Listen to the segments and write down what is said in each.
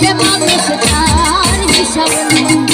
দেবে মানুষ তার হিসাব নেই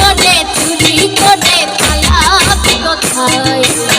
করে চুরি করে পালাবি কোথায়